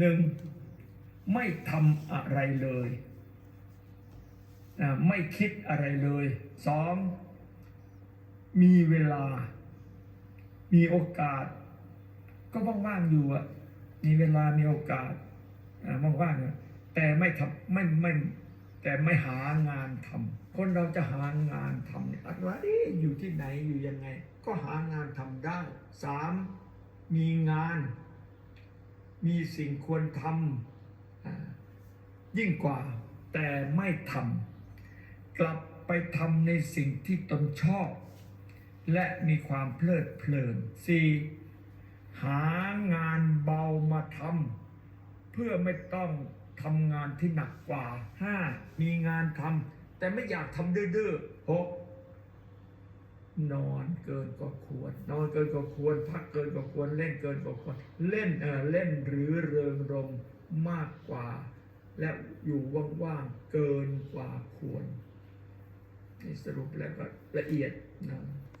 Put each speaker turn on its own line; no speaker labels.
หนึ่งไม่ทำอะไรเลยไม่คิดอะไรเลยสองมีเวลา มีโอกาส ก็ว่างๆอยู่อะมีเวลามีโอกาสอ่าว่างๆแต่ไม่ทำไม่ไม่แต่ไม่หางานทำคนเราจะหางานทำเนี่ยอะไรอยู่ที่ไหนอยู่ยังไง ก็หางานทำได้สามมีงาน มีสิ่งควรทำอ่ายิ่งกว่าแต่ไม่ทำกลับไปทำในสิ่งที่ตนชอบ และมีความเพลิดเพลินสี่หางานเบามาทำเพื่อไม่ต้องทำงานที่หนักกว่าห้ามีงานทำแต่ไม่อยากทำดื้อๆหก นอนเกินก็ควร นอนเกินก็ควร พักเกินก็ควร เล่นเกินก็ควร เล่นเออเล่นหรือเริงรมมากกว่า และอยู่ว่างๆเกินกว่าควรนี่สรุปแล้วก็ละเอียดนะ